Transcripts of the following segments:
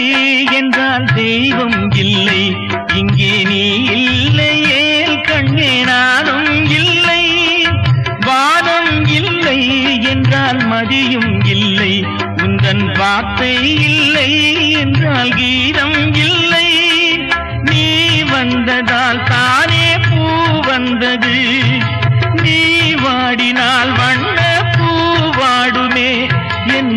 இல்லை என்றால் தெய்வம் இல்லை. இங்கே நீ இல்லையே கண்ணே நானும் இல்லை. வானம் இல்லை என்றால் மதியும் இல்லை. உந்தன் வார்த்தை இல்லை என்றால் கீதம் இல்லை. நீ வந்ததால் தானே பூ வந்தது. நீ வாடினால் வண்ண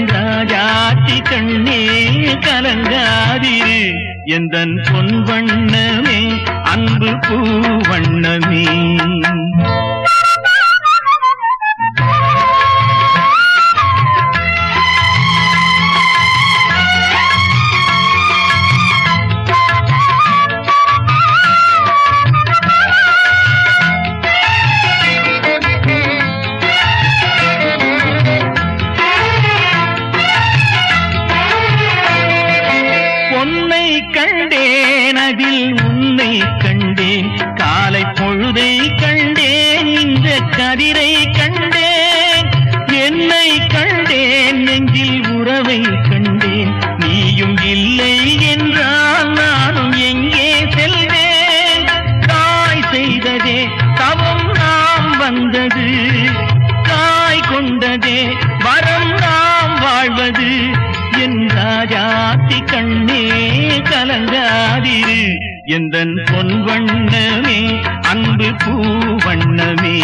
ராஜாத்தி கண்ணே கலங்காதிரு. எந்தன் பொன் வண்ணமே அன்பு பூ வண்ணமே. கண்டேன் அதில் உன்னை கண்டேன். காலை பொழுதை கண்டேன் இந்த கதிரை கண்டேன். கலங்காதிரு. எந்தன் பொன் வண்ணமே அன்பு பூ வண்ணமே.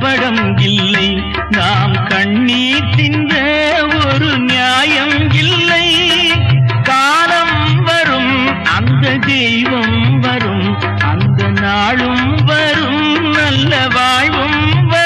கபடம் இல்லை. நாம் கண்ணீர் தின்ற ஒரு நியாயம் இல்லை. காலம் வரும் அந்த தெய்வம் வரும். அந்த நாளும் வரும் நல்ல வாழ்வும் வரும்.